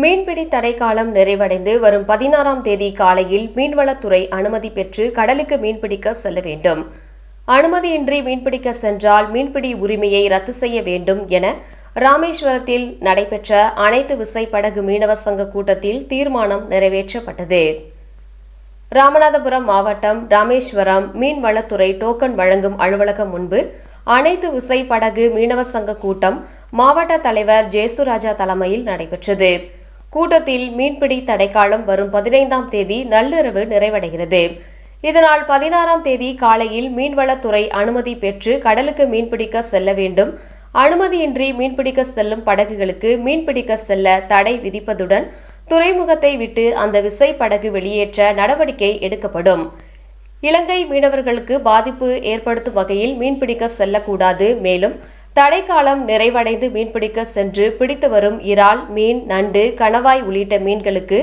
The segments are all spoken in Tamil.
மீன்பிடி தடைக்காலம் நிறைவடைந்து வரும் பதினாறாம் தேதி காலையில் மீன்வளத்துறை அனுமதி பெற்று கடலுக்கு மீன்பிடிக்க செல்ல வேண்டும். அனுமதியின்றி மீன்பிடிக்க சென்றால் மீன்பிடி உரிமையை ரத்து செய்ய வேண்டும் என ராமேஸ்வரத்தில் நடைபெற்ற அனைத்து விசைப்படகு மீனவ சங்க கூட்டத்தில் தீர்மானம் நிறைவேற்றப்பட்டது. ராமநாதபுரம் மாவட்டம் ராமேஸ்வரம் மீன்வளத்துறை டோக்கன் வழங்கும் அலுவலகம் முன்பு அனைத்து விசைப்படகு மீனவ சங்க கூட்டம் மாவட்ட தலைவர் ஜேசுராஜா தலைமையில் நடைபெற்றது. கூட்டத்தில் மீன்பிடி தடைக்காலம் வரும் பதினைந்தாம் தேதி நள்ளிரவு நிறைவடைகிறது. இதனால் பதினாறாம் தேதி காலையில் மீன்வளத்துறை அனுமதி பெற்று கடலுக்கு மீன்பிடிக்க செல்ல வேண்டும். அனுமதியின்றி மீன்பிடிக்க செல்லும் படகுகளுக்கு மீன்பிடிக்க செல்ல தடை விதிப்பதுடன் துறைமுகத்தை விட்டு அந்த விசை படகு வெளியேற்ற நடவடிக்கை எடுக்கப்படும். இலங்கை மீனவர்களுக்கு பாதிப்பு ஏற்படுத்தும் வகையில் மீன்பிடிக்க செல்லக்கூடாது. மேலும் தடைக்காலம் நிறைவடைந்து மீன்பிடிக்க சென்று பிடித்து வரும் இறால் மீன் நண்டு கணவாய் உள்ளிட்ட மீன்களுக்கு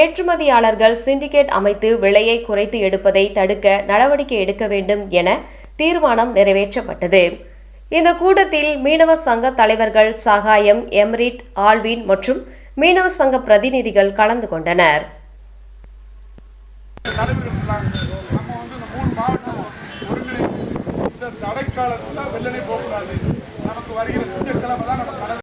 ஏற்றுமதியாளர்கள் சிண்டிகேட் அமைத்து விலையை குறைத்து எடுப்பதை தடுக்க நடவடிக்கை எடுக்க வேண்டும் என தீர்மானம் நிறைவேற்றப்பட்டது. இந்த கூட்டத்தில் மீனவ சங்க தலைவர்கள் சகாயம் எம்ரிட் ஆல்வின் மற்றும் மீனவ சங்க பிரதிநிதிகள் கலந்து கொண்டனர். தடைக்காலத்தில் வெள்ளனை போகக்கூடாது. நமக்கு வருகிற திங்கட்கிழமை தான் நம்ம கடல்